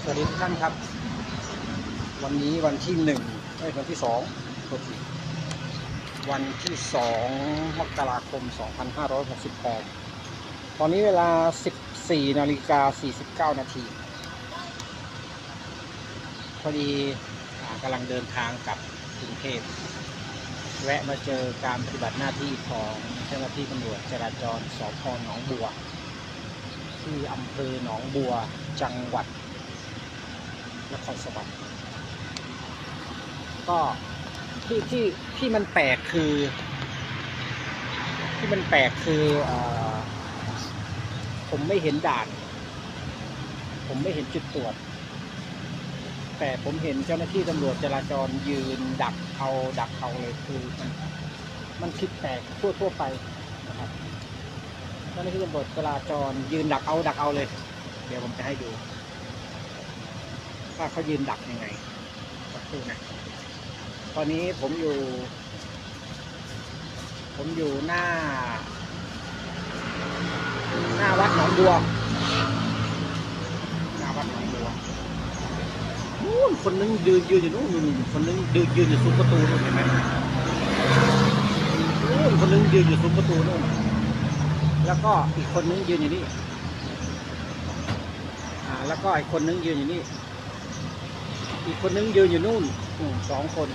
สวัสดีทุกท่านครับ วันนี้วันที่หนึ่งเอ้ยวันที่สองโทษทีวันที่สองมกราคม 2568 ตอนนี้เวลา 14นาฬิกา49 นาที พอดีกำลังเดินทางกลับกรุงเทพแวะมาเจอการปฏิบัติหน้าที่ของเจ้าหน้าที่ตำรวจจราจรสพหนองบัว ที่อำเภอหนองบัวจังหวัด นครสวรรค์ก็ที่ที่ที่มันแปลกคือ ที่มันแปลกคืออผมไม่เห็นด่าน ผมไม่เห็นจุดตรวจ แต่ผมเห็นเจ้าหน้าที่ตำรวจจราจรยืนดักเอาดักเอาเลยคือมันมันคิดแปลกทั่วทั่วไปนะครับเจ้าหน้าที่ตำรวจจราจรยืนดักเอาดักเอาเลย เดี๋ยวผมจะให้ดู ว่าเขายืนดักยังไงสักครู่นะตอนนี้ผมอยู่ ผมอยู่หน้า หน้าวัดหนองบัวหน้าวัดหนองบัวนู่นคนนึงยืนยืนอยู่นู่นนู่นนู่นคนนึงยืนยืนอยู่ซุ้มประตูนู่นเห็นไหมนู่นคนนึงยืนอยู่ซุ้มประตูนู่นแล้วก็อีกคนนึงยืนอยู่นี่ อ่า แล้วก็อีกคนนึงยืนอยู่นี่ อีกคนนึงยืนอยู่นู่นนู่นสองคน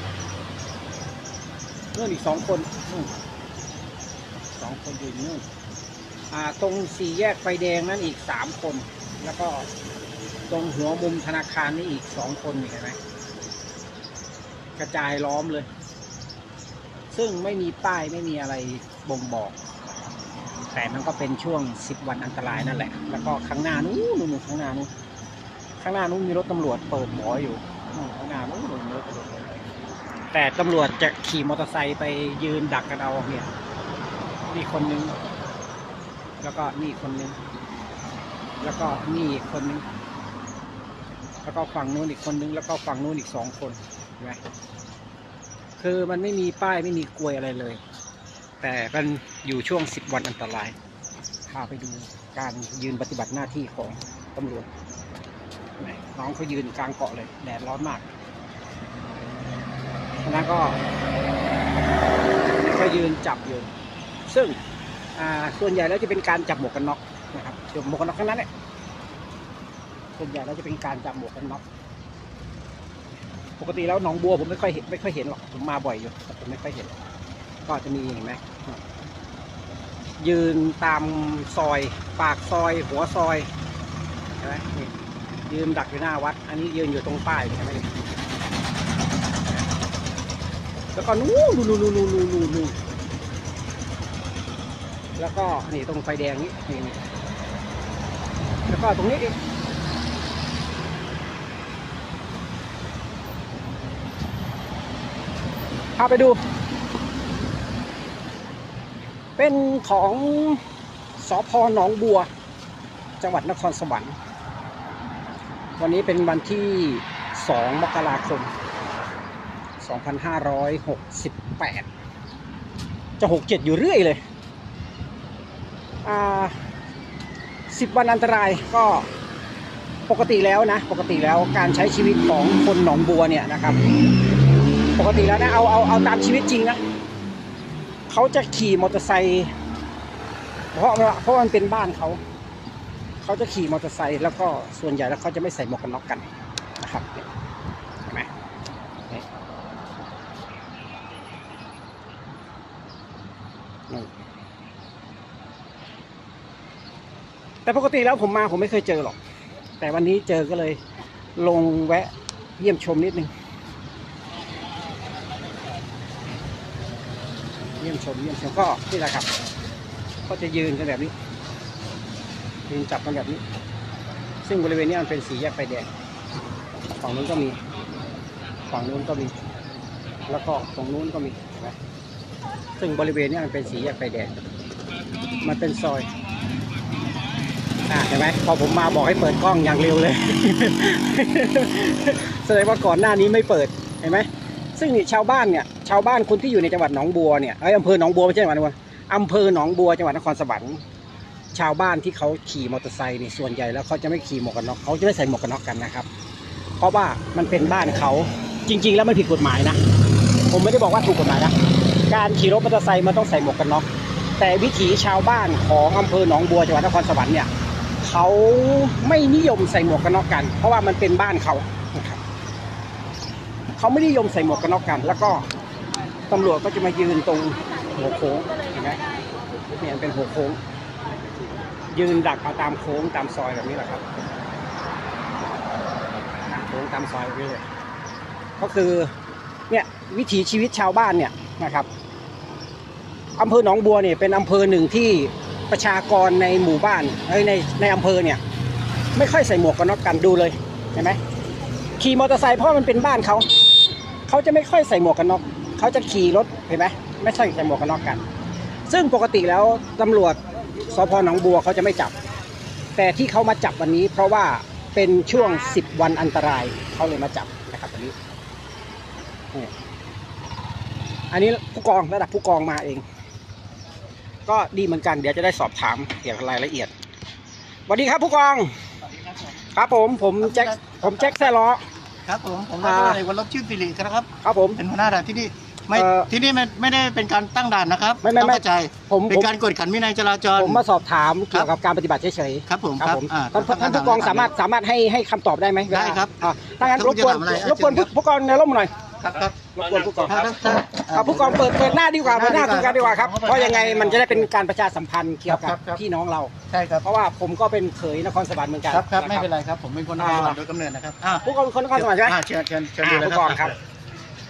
นู่นอีกสองคนนู่นสองคนยืนอยู่นู่นอ่าตรงสี่แยกไฟแดงนั้นอีกสามคน แล้วก็ตรงหัวมุมธนาคารนี่อีกสองคนเห็นไหมกระจายล้อมเลย ซึ่งไม่มีป้ายไม่มีอะไรบ่งบอก แต่มันก็เป็นช่วงสิบวันอันตรายนั่นแหละ แล้วก็ข้างหน้านู้นนู่นข้างหน้านู้นข้างหน้านู้นมีรถตำรวจเปิดหมออยู่ หน้านู้นมีรถตำรวจแต่ตำรวจจะขี่มอเตอร์ไซค์ไปยืนดักกันเอาเนี่ยนี่คนนึง แล้วก็นี่คนนึง แล้วก็นี่อีกคนนึง แล้วก็ฝั่งนู้นอีกคนนึง แล้วก็ฝั่งนู้นอีกสองคนเห็นไหมคือมันไม่มีป้ายไม่มีกลวยอะไรเลย แต่มันอยู่ช่วงสิบวันอันตรายพาไปดูการยืนปฏิบัติหน้าที่ของตำรวจ น้องเขายืนกลางเกาะเลย แดดร้อนมากฉะนั้นก็เขายืนจับอยู่ ซึ่งส่วนใหญ่แล้วจะเป็นการจับหมวกกันน็อกนะครับจับหมวกกันน็อกทั้งนั้นแหละส่วนใหญ่แล้วจะเป็นการจับหมวกกันน็อกปกติแล้วหนองบัวผมไม่ค่อยเห็นไม่ค่อยเห็นหรอกผมมาบ่อยอยู่แต่ผมไม่ค่อยเห็น ก็จะมีเห็นไหมยืนตามซอย ปากซอย หัวซอยเห็นไหมนี่ ยืนดักอยู่หน้าวัด อันนี้ยืนอยู่ตรงป้ายใช่ไหมแล้วก็นู้นนู้นนู้นนู้นนู้นนู้นนู้แล้วก็นี่ตรงไฟแดงนี้นี่นี่แล้วก็ตรงนี้อีกพาไปดู เป็นของสอพหนองบัว จังหวัดนครสวรรค์ วันนี้เป็นวันที่ 2 มกราคม 2568 จะ 67 อยู่เรื่อยเลย อ่า 10 วันอันตรายก็ปกติแล้วนะ ปกติแล้วการใช้ชีวิตของคนหนองบัวเนี่ยนะครับ ปกติแล้วนะเอาเอาเอาตามชีวิตจริงนะเขาจะขี่มอเตอร์ไซค์เพราะเพราะมันเป็นบ้านเขา เขาจะขี่มอเตอร์ไซค์แล้วก็ส่วนใหญ่แล้วเขาจะไม่ใส่หมวกกันน็อกกันนะครับเห็นไหมแต่ปกติแล้วผมมาผมไม่เคยเจอหรอก แต่วันนี้เจอก็เลยลงแวะเยี่ยมชมนิดนึง เยี่ยมชมเยี่ยมชมก็นี่แหละครับ ก็จะยืนกันแบบนี้ ยืนจับกันแบบนี้ ซึ่งบริเวณนี้มันเป็นสีแยกไฟแดง ฝั่งนู้นก็มี ฝั่งนู้นก็มี แล้วก็ตรงนู้นก็มีเห็นไหมซึ่งบริเวณนี้มันเป็นสีแยกไฟแดง มันเป็นซอยอ่าเห็นไหมพอผมมาบอกให้เปิดกล้องอย่างเร็วเลย แสดงว่าก่อนหน้านี้ไม่เปิด เห็นไหมซึ่งนี่ชาวบ้านเนี่ย ชาวบ้านคนที่อยู่ในจังหวัดหนองบัวเนี่ยไอยอำเภอหนองบัวไม่ใช่จังหวัดหนองบัวอำเภอหนองบัวจังหวัดนครสวรรค์ ชาวบ้านที่เขาขี่มอเตอร์ไซค์นี่ส่วนใหญ่แล้วเขาจะไม่ขี่หมวกกันน็อกเขาจะไม่ใส่หมวกกันน็อกกันนะครับ เพราะว่ามันเป็นบ้านเขาจริง ๆ แล้วมันผิดกฎหมายนะ ผมไม่ได้บอกว่าถูกกฎหมายนะการขี่รถมอเตอร์ไซค์มันต้องใส่หมวกกันน็อกแต่วิถีชาวบ้านของอำเภอหนองบัวจังหวัดนครสวรรค์เนี่ยเขาไม่นิยมใส่หมวกกันน็อกกัน เพราะว่ามันเป็นบ้านเขานะครับเขาไม่นิยมใส่หมวกกันน็อกกัน แล้วก็ตำรวจก็จะมายืนตรงหัวโค้งเห็นไหมเนี่ยเป็นหัวโค้ง ยืนดักเอาตามโค้งตามซอยแบบนี้แหละครับตามโค้งตามซอยแบบนี้เลยก็คือเนี่ยวิถีชีวิตชาวบ้านเนี่ยนะครับอำเภอหนองบัวเนี่ยเป็นอำเภอหนึ่งที่ประชากรในหมู่บ้านในในอำเภอเนี่ยไม่ค่อยใส่หมวกกันน็อกกันดูเลยเห็นไหมขี่มอเตอร์ไซค์เพราะมันเป็นบ้านเขาเขาจะไม่ค่อยใส่หมวกกันน็อกเขาจะขี่รถเห็นไหมไม่ใช่ใส่หมวกกันน็อกกัน ซึ่งปกติแล้วตำรวจ สพหนองบัวเขาจะไม่จับ แต่ที่เขามาจับวันนี้ เพราะว่าเป็นช่วง 10 วันอันตรายเขาเลยมาจับนะครับวันนี้อันนี้ผู้กองระดับผู้กองมาเอง ก็ดีเหมือนกันเดี๋ยวจะได้สอบถามเกี่ยวกับรายละเอียดสวัสดีครับผู้กองครับผมผมแจ็คผมแจ็คแซ่ล้อครับผมผมอ่าร้อยตำรวจเอกวันลบชื่นสิริครับ ครับผมเป็นหัวหน้าด่านที่นี่ ไม่เอ่อ ที่นี่ไม่ไม่ได้เป็นการตั้งด่านนะครับไม่ไม่ต้องไม่เข้าใจผมเป็นผม การกวดขันวินัยจราจร ผมมาสอบถามเกี่ยวกับการปฏิบัติเฉยครับผมๆครับผมอ่าท่านท่านผู้กองสามารถสามารถให้ให้คำตอบได้ไหมเวลาได้ครับอ่าถ้างั้นถ้ารบกวนคุณจะถามอะไรอะรบกวนเชิญครับ ผู้กองในร่มหน่อยครับครับรบกวนผู้กองถ้าถ้าถ้าอ่าผู้กองเปิดเปิดหน้าดีกว่าเปิดหน้าเปิคุดยหน้ากันดีกว่าครับดีกว่าเพราะยังไงมันจะได้เป็นการประชาสัมพันธ์เกี่ยวกัครับบครับ พี่น้องเรา ใช่ครับเพราะว่าผมก็เป็นเขยนครสวรรค์เหมือนกันครับครับะไม่เป็นไรครับผมเป็นคนนครสวรรค์โดยกำเนิดนะครับอ่าผู้กองเป็นคนนครสวรรค์ใช่ไหมอ่าเชิญเชิญเชิญดูอ่าเลยผู้กองครับ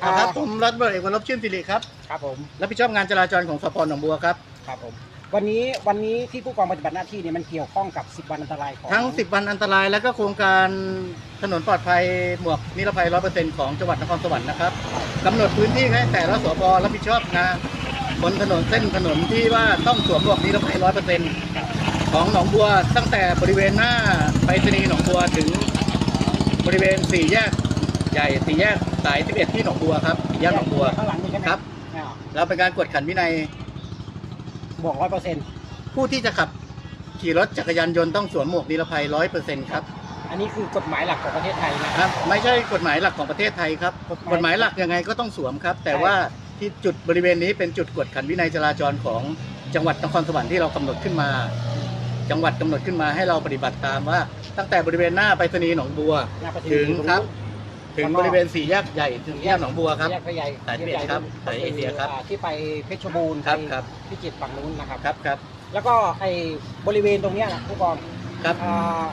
อ่าครับผมร้อยตำรวจเอกวันลบชื่นสิริครับครับผมรับผิดชอบงานจราจรของสพหนองบัวครับครับผมวันนี้วันนี้ที่ผู้กองปฏิบัติหน้าที่เนี่ยมันเกี่ยวข้องกับ 10 วันอันตรายของทั้ง 10 วันอันตราย และก็โครงการถนนปลอดภัยหมวกนิรภัย 100%ของจังหวัดนครสวรรค์นะครับกำหนดพื้นที่ให้แต่ละสพรับผิดชอบงานบนถนนเส้นถนนที่ว่าต้องสวมหมวกนิรภัย 100%ของหนองบัว ตั้งแต่บริเวณหน้าไปรษณีย์หนองบัวถึงบริเวณสี่แยกใหญ่สี่แยก สาย 11 ที่หนองบัวครับสี่แยกหนองบัวข้างหลังนี่ใช่ไหมครับอ่าแล้วเป็นการกวดขันวินัย บวกร้อยเปอร์เซ็นต์ผู้ที่จะขับขี่รถจักรยานยนต์ต้องสวมหมวกนิรภัย100%ครับอันนี้คือกฎหมายหลักของประเทศไทยนะ ครับ ไม่ใช่กฎหมายหลักของประเทศไทยครับกฎหมายกฎหมายหลักยังไงก็ต้องสวมครับ แต่ใช่ว่าที่จุดบริเวณนี้เป็นจุดกวดขันวินัยจราจรของจังหวัดนครสวรรค์ที่เรากำหนดขึ้นมา จังหวัดกำหนดขึ้นมาให้เราปฏิบัติตามว่า ตั้งแต่บริเวณหน้าไปรษณีย์หนองบัว หน้าประเทศถึงตครับนู้นถึงข้างนอกบริเวณสี่แยกใหญ่ถึงแยกหนองบัวครับ แยกพระใหญ่สาย11ครับสายเอเชียครับาที่ไปเพชรบูรณ์ครับไปครับพิจิตรฝั่งนู้นนะครับ ครับครับแล้วก็ไอ้บริเวณตรงเนี้ยนะผู้กองครับอ่า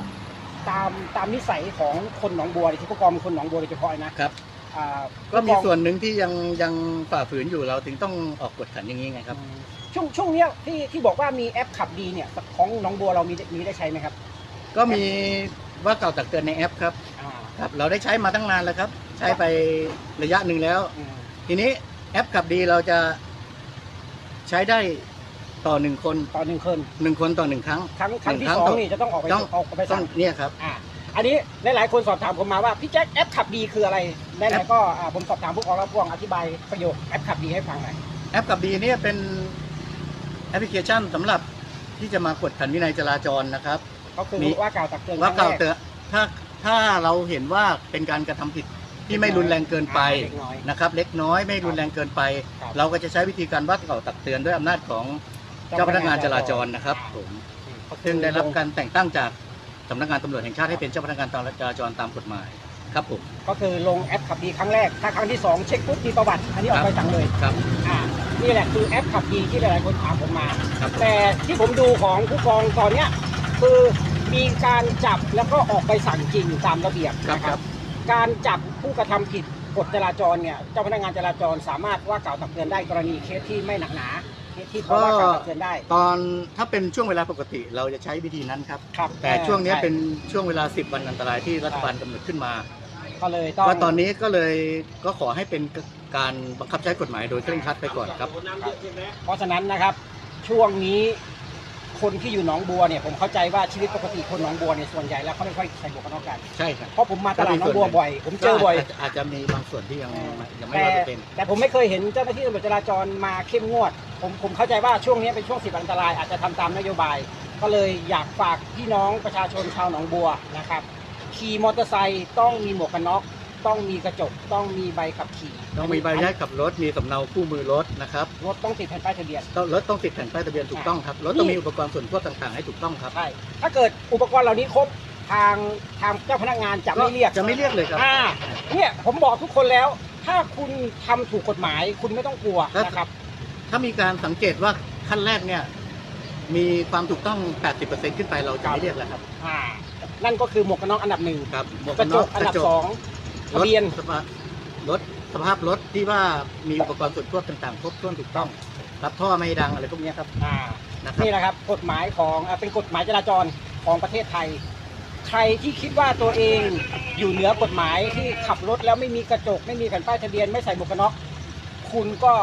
ตามตามนิสัยของคนหนองบัวที่ผู้กองเป็นคนหนองบัวโดยเฉพาะนะครับ อ่าก็มีผู้องส่วนหนึ่งที่ยังยังฝ่าฝืนอยู่เราถึงต้องออกกฎขันอย่างนี้ไงครับอืมช่วงช่วงเนี้ยที่ที่บอกว่ามีแอปขับดีเนี่ยของหนองบัวเรามีมีได้ใช้ไหมครับ ก็มีว่าเกล่าวตักเตือนในแอปครับอ่า ครับเราได้ใช้มาตั้งนานแล้วครับ ใช้ไประยะหนึ่งแล้วอืมทีนี้แอปขับดีเราจะใช้ได้ต่อหนึ่งคนต่อหนึ่งคนหนึ่งคนต่อหนึ่งครั้งครั้งครั้งที่หนึ่งครั้งสองต่อนี่จะต้องออกไปต้องออกไปต้อสั่งงเนี่ยครับอ่าอันนี้หลายๆคนสอบถามผมมาว่าพี่แจ็คแอปขับดีคืออะไรไหนๆก็อ่าผมสอบถามผู้กองแล้วผู้กองอธิบายประโยคแอปขับดีให้ฟังหน่อยแอปขับดีเนี่ยเป็นแอปพลิเคชันสำหรับที่จะมากดขันวินัยจราจรนะครับก็คือมีว่ากล่าวตักเตือนว่าเกล่าวครั้งแรเตือนถ้า ถ้าเราเห็นว่าเป็นการกระทำผิดที่ไม่รุนแรงเกินไปอ่าเล็กน้อยนะครับเล็กน้อยไม่รุนแรงเกินไปครับเราก็จะใช้วิธีการว่ากล่าวตักเตือนด้วยอำนาจของเจ้าพนักงานจราจรนะครับผมก็คือซึ่งได้รับการแต่งตั้งจากสำนักงานตำรวจแห่งชาติให้เป็นเจ้าพนักงานจราจรตามกฎหมายครับผมก็คือลงแอปขับดีครั้งแรก ถ้าครั้งที่สองเช็คปุ๊บมีประวัติ อันนี้ออกไปสั่งเลยครับอ่านี่แหละคือแอปขับดีที่หลายๆคนถามผมมาครับแต่ที่ผมดูของผู้กองตอนเนี้ยคือ มีการจับแล้วก็ออกไปสั่งจริงตามระเบียบครับนะครับการจับผู้กระทำผิดกฎจราจรเนี่ยเจ้าพนักงานจราจรสามารถว่ากล่าวตักเตือนได้กรณีเคสที่ไม่หนักหนาเคสที่เขาว่ากล่าวตักเตือนได้ตอนถ้าเป็นช่วงเวลาปกติเราจะใช้วิธีนั้นครับ ครับแต่ช่วงนี้ใเป็นช่วงเวลา 10 วันอันตรายที่รัฐบาลกำหนดขึ้นมา ก็เลยต้องก็ตอนนี้ก็เลยก็ขอให้เป็นการบังคับใช้กฎหมายโดยเคร่งครัดไปก่อนครับ เพราะฉะนั้นนะครับช่วงนี้ คนที่อยู่หนองบัวเนี่ยผมเข้าใจว่าชีวิตปกติคนหนองบัวเนี่ยส่วนใหญ่แล้วเขาไม่ค่อยใส่หมวกกันน็อกกันใช่ครับ เพราะผมมาตลาดหนองบัวบ่อย ผมเจอบ่อยก็าจจะอาจจะมีบางส่วนที่ยังยังไม่แต่ร้อยเปอร์เซ็นต์แต่ผมไม่เคยเห็นเจ้าหน้าที่ตำรวจจราจรมาเข้มงวด ผมผมเข้าใจว่าช่วงนี้เป็นช่วงสิบอันตรายอาจจะทำตามนโยบาย ก็เลยอยากฝากพี่น้องประชาชนชาวหนองบัวนะครับขี่มอเตอร์ไซค์ต้องมีหมวกกันน็อก ต้องมีกระจกต้องมีใบขับขี่ต้องมีใบอนุญาตขับรถมีสำเนาคู่มือรถนะครับรถต้องติดแผ่นป้ายทะเบียนต้องรถต้องติดแผ่นป้ายทะเบียนถูกต้องครับรถต้องมีอุปกรณ์ส่วนควบต่างๆ ให้ถูกต้องครับใช่ถ้าเกิดอุปกรณ์เหล่านี้ครบทางทางเจ้าพนักงานจะไม่เรียกจะไม่เรียกเลยครับอ่าเนี่ยผมบอกทุกคนแล้ว ถ้าคุณทำถูกกฎหมายคุณไม่ต้องกลัวครับนะครับ ถ้ามีการสังเกตว่าขั้นแรกเนี่ยมีความถูกต้อง 80%ขึ้นไปเราจะไม่เรียกแล้วครับ อ่า นั่นก็คือหมวกกันน็อกอันดับหนึ่งครับหมวกกกัระนจน็อกกอันดับกระจกสอง ทะเบียนรถสภาพรถสภาพรถที่ว่ามีอุปกรณ์ส่วนควบต่างๆครบถ้วนถูกต้องรับท่อไม่ดังอะไรพวกเนี้ยครับอ่านะครับ นี่แหละครับกฎหมายของอ่าเป็นกฎหมายจราจรของประเทศไทย ใครที่คิดว่าตัวเองอยู่เหนือกฎหมายที่ขับรถแล้วไม่มีกระจก ไม่มีแผ่นป้ายทะเบียนไม่ใส่หมวกกันน็อกคุณก็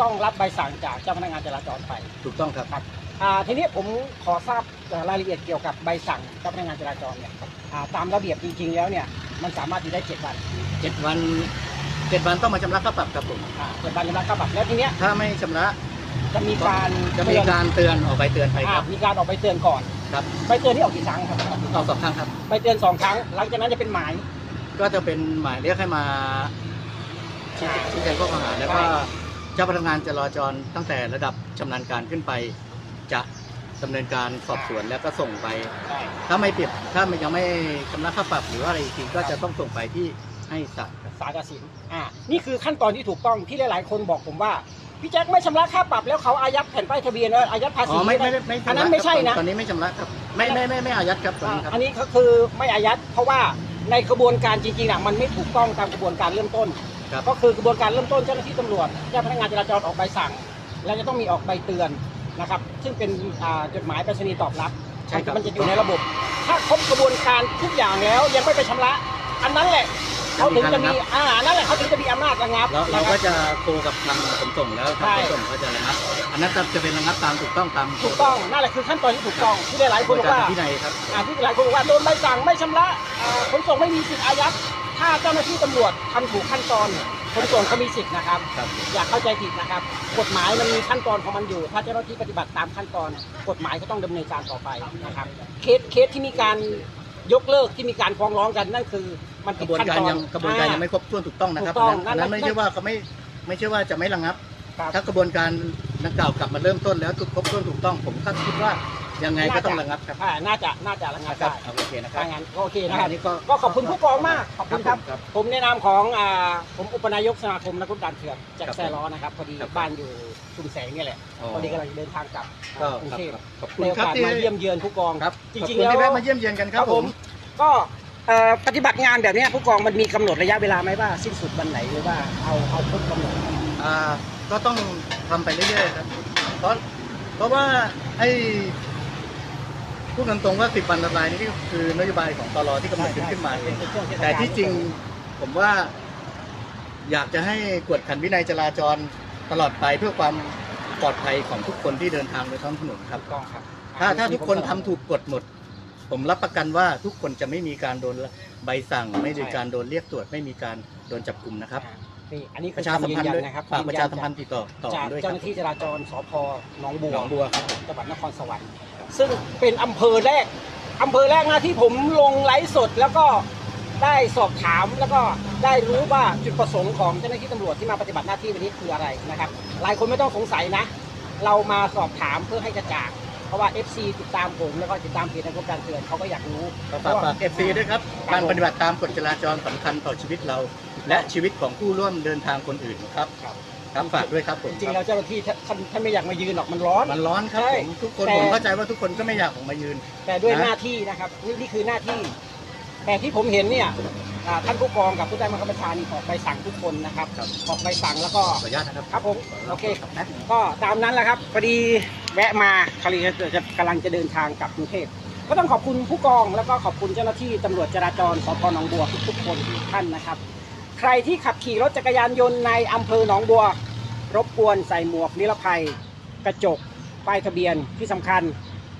ต้องรับใบสั่งจากเจ้าพนักงานจราจรไปถูกต้องครับ ครับอ่าทีนี้ผมขอทราบเอ่อรายละเอียดเกี่ยวกับใบสั่งเจ้าพนักงานจราจรเนี่ยอ่าตามระเบียบจริงๆแล้วเนี่ย มันสามารถอยู่ได้เจ็ดวันเจ็ดวันเจ็ดวันต้องมาชำระค่าปรับครับผมอ่าเจ็ดวันจะรับค่าปรับแล้วทีเนี้ยถ้าไม่ชำระจะมีการจะมีการเตือนออกใบเตือนไปคอ่ารับมีการออกใบเตือนก่อนครับใบเตือนที่ออกกี่ครั้งครับออกสองครั้งครับใบเตือนสองครั้ง หลังจากนั้นจะเป็นหมาย ก็จะเป็นหมายเรียกให้มาชี้ชี้แจงข้อกล่าวหาแล้วก็ใช่ เจ้าพนักงานจราจรตั้งแต่ระดับชำนาญการขึ้นไปจะ ดำเนินการสอบสวนแล้วก็ส่งไป ใช่ถ้าไม่เปรียบถ้ามันยังไม่ชำระค่าปรับหรือว่าอะไรอีกทีก็จะต้องส่งไปที่ให้ศาลครับ สารตัดสินอ่านี่คือขั้นตอนที่ถูกต้องที่หลายๆ คนบอกผมว่า พี่แจ็คไม่ชำระค่าปรับแล้วเขาอายัดแผ่นป้ายทะเบียนเอออายัดภาอ๋ษี อไม่ไม่ไม่ไม่อันนั้นไม่ใช่นะตอนนี้ไม่ชำระครับ ไม่ไม่ไม่ไม่อายัดครับตอนอ่านี้ครับอันนี้ก็คือไม่อายัดเพราะว่าในกระบวนการจริงๆอะมันไม่ถูกต้องตามกระบวนการเริ่มต้น ครับ ก็คือกระบวนการเริ่มต้นเจ้าหน้าที่ตำรวจเจ้าพนักงานจราจรออกใบสั่ง แล้วจะต้องมีออกใบเตือน นะครับ ซึ่งเป็นอ่าจดหมายไปรษณีย์ตอบรับใช่ครับ มันจะอยู่ในระบบ ถ้าครบกระบวนการทุกอย่างแล้วยังไม่ไปชำระ อันนั้นแหละเขาถึงจะมีอ่าอันนั้นแหละเขาถึงจะมีอำนาจระงับแล้วเรานะคก็รับจะโคกับทางขนส่งแล้วทางใช่ขนส่งก็จะระงับอันนั้นจะเป็นระงับตามถูกต้องตามถูกต้องนั่นแหละคือขั้นตอนที่ถูกต้องที่หลายๆคนบอกกาว่ารพินัยครับ อ่าที่หลายคนบอกว่าโดนใบสั่งไม่ชำระอ่าขนส่งไม่มีสิทธิ์อายัด ถ้าเจ้าหน้าที่ตำรวจทำถูกขั้นตอนขนส่งเขามีสิทธิ์นะครับ ครับ อย่าเข้าใจผิดนะครับ กฎหมายมันมีขั้นตอนของมันอยู่ ถ้าเจ้าหน้าที่ปฏิบัติตามขั้นตอน กฎหมายก็ต้องดำเนินการต่อไปนะครับ เคสเคสที่มีการยกเลิกที่มีการฟ้องร้องกันนั่นคือ มันกผิดระบวนขั้นการตอนยังกระบวนการยังไม่ครบถ้วนถูกต้องนะครับถูกต้องอันนั้นอันนั้นนั่นไม่ใช่ว่าเขาไม่ไม่ใช่ว่าจะไม่ระงับ ครับถ้ากระบวนการดังกล่าวกลับมาเริ่มต้นแล้วถูกครบถ้วนถูกต้อง ผมก็คิดว่า ยังไงก็ต้องระงับครับอ่าน่าจะน่าจะระงับนะครับได้เอาโอเคนะครับถ้างั้นก็โอเคนะครับอันนี้ก็ก็ขอบคุณผู้กองมากขอบคุณครับ ครับผมในนามของอ่าผมอุปนายกสมาคมนักรุกการเถื่อนจากครับแซ่ล้อนะครับพอดีครับบ้านอยู่ชุมแสงนี่แหละอ๋อ พอดีกำลังจะเดินทางกลับก็กรุงครับเทพครับขอบคุในณโอครับกาสที่มาเยี่ยมเยือนผู้กองครับจขอบริงคุๆณแล้ว ที่แวะมาเยี่ยมเยียนกันครับผม ก็เอ่อปฏิบัติงานแบบเนี้ยผู้กองมันมีกำหนดระยะเวลาไหมว่าสิ้นสุดวันไหนหรือว่าเอาเอาครบกำหนด อ่าก็ต้องทำไปเรื่อยๆครับเพราะเพราะว่าไอ้ พูดตรงๆว่าสิบวันละลายนี่คือนโยบายของตลอที่กำหนดขึ้นมาเองเป็นช่วงเทศกาลแต่ที่จริงผมว่า อยากจะให้กวดขันวินัยจราจรตลอดไปเพื่อความปลอดภัยของทุกคนที่เดินทางบนท้องถนนครับถูกต้องครับ ถ้าถ้าทุกคนทำถูกกฎหมด ผมรับประกันว่าทุกคนจะไม่มีการโดนใบสั่ง ไม่มีการโดนเรียกตรวจไม่มีการโดนจับกลุ่มนะครับนี่อันนี้ปคือระชาสัมพันธ์คำยืด้วยนยันะครับฝากประชาสัมพันธ์ติดต่อต่อจากด้วยคเจ้ารับหน้าที่จราจรสพหนองบัวหนองบัวครับจังหวัดนครสวรรค์ ซึ่งเป็นอำเภอแรกอำเภอแรกนะที่ผมลงไลฟ์สดแล้วก็ได้สอบถามแล้วก็ได้รู้ว่าจุดประสงค์ของเจ้าหน้าที่ตำรวจที่มาปฏิบัติหน้าที่วันนี้คืออะไรนะครับ หลายคนไม่ต้องสงสัยนะ เรามาสอบถามเพื่อให้กระจ่างเพราะว่า FC ติดตามผมแล้วก็ติดตามเพจในกรมการเตือนเขาก็อยากรู้ฝากฝากเอฟซีด้วยครับการปฏิบัติตามกฎจราจรสำคัญต่อชีวิตเรา และชีวิตของผู้ร่วมเดินทางคนอื่นครับครับ ครับฝากด้วยครับผมจริงๆแล้วเจ้าหน้าที่ท่านท่านไม่อยากมายืนหรอกมันร้อน มันร้อนครับใช่ผมทุกคนแต่ ผมเข้าใจว่าทุกคนก็ไม่อยากออกมายืน แต่ด้วยนะหน้าที่นะครับนี่นี่คือหน้าที่ แต่ที่ผมเห็นเนี่ยอ่าท่านผู้กองกับผู้ใต้บังคับบัญชานี่ออกใบสั่งทุกคนนะครับครับ ออกใบสั่งแล้วก็ ขออนุญาตนะครับครับผมโอเคครับนะก็ตามนั้นแหละครับพอดีแวะมาคารีจะกำลังจะเดินทางกลับกรุงเทพก็ต้องขอบคุณผู้กองแล้วก็ขอบคุณเจ้าหน้าที่ตำรวจจราจรสพหนองบัวทุกๆคนทุกท่านนะครับ ใครที่ขับขี่รถจักรยานยนต์ในอำเภอหนองบัว รบกวนใส่หมวกนิรภัย กระจก ป้ายทะเบียนที่สำคัญ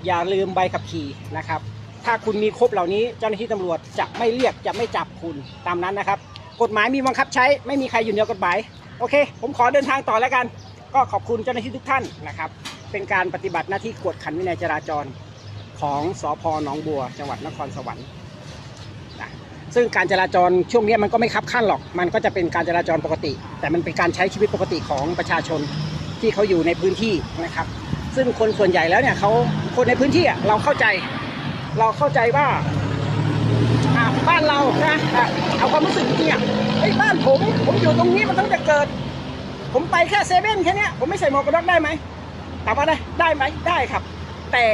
อย่าลืมใบขับขี่นะครับ ถ้าคุณมีครบเหล่านี้เจ้าหน้าที่ตำรวจจะไม่เรียกจะไม่จับคุณตามนั้นนะครับ กฎหมายมีบังคับใช้ไม่มีใครอยู่เหนือกฎหมายโอเค ผมขอเดินทางต่อแล้วกัน ก็ขอบคุณเจ้าหน้าที่ทุกท่านนะครับ เป็นการปฏิบัติหน้าที่กวดขันวินัยจราจรของสพหนองบัว จังหวัดนครสวรรค์ ซึ่งการจราจรช่วงนี้มันก็ไม่คับขั้นหรอก มันก็จะเป็นการจราจรปกติ แต่มันเป็นการใช้ชีวิตปกติของประชาชนที่เขาอยู่ในพื้นที่นะครับ ซึ่งคนส่วนใหญ่แล้วเนี่ยเขาคนในพื้นที่เราเข้าใจ เราเข้าใจว่าบ้านเรานะเอาความรู้สึกจริงอะเฮ้บ้านผมผมอยู่ตรงนี้มันตั้งแต่เกิด ผมไปแค่เซเว่นแค่เนี้ยผมไม่ใส่หมวกกันน็อกได้ไหมถามว่าได้ได้ไหมได้ครับ แต่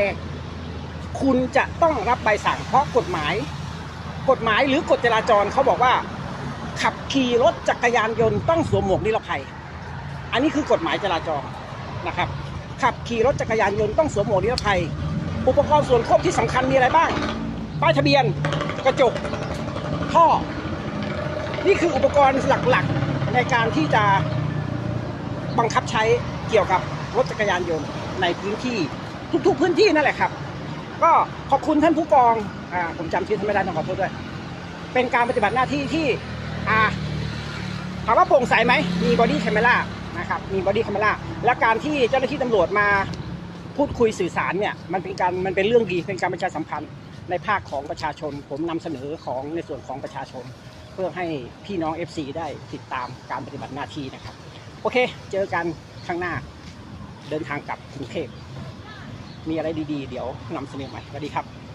คุณจะต้องรับใบสั่งเพราะกฎหมาย กฎหมายหรือกฎจราจรเขาบอกว่า ขับขี่รถจักรยานยนต์ต้องสวมหมวกนิรภัย อันนี้คือกฎหมายจราจรนะครับ ขับขี่รถจักรยานยนต์ต้องสวมหมวกนิรภัย อุปกรณ์ส่วนควบที่สำคัญมีอะไรบ้าง ป้ายทะเบียน กระจก ท่อ นี่คืออุปกรณ์หลักๆในการที่จะบังคับใช้เกี่ยวกับรถจักรยานยนต์ในพื้นที่ทุกๆพื้นที่นั่นแหละครับ ก็ขอบคุณท่านผู้กอง อ่าผมจำชื่อท่านไม่ได้ต้องขอโทษด้วย เป็นการปฏิบัติหน้าที่ที่อ่าถามว่าโปร่งใสไหมมีบอดี้แคม e รานะครับมีบอดี้แคม e ราและการที่เจ้าหน้าที่ตำรวจมาพูดคุยสื่อสารเนี่ยมันเป็นการมันเป็นเรื่องดีเป็นการประชาสัมพันธ์ในภาคของประชาชน ผมนำเสนอของในส่วนของประชาชน เพื่อให้พี่น้อง FC ได้ติดตามการปฏิบัติหน้าที่นะครับ โอเค เจอกันข้างหน้าเดินทางกลับกรุงเทพมีอะไรดีๆ เดี๋ยวนำเสนอใหม่สวัสดีครับ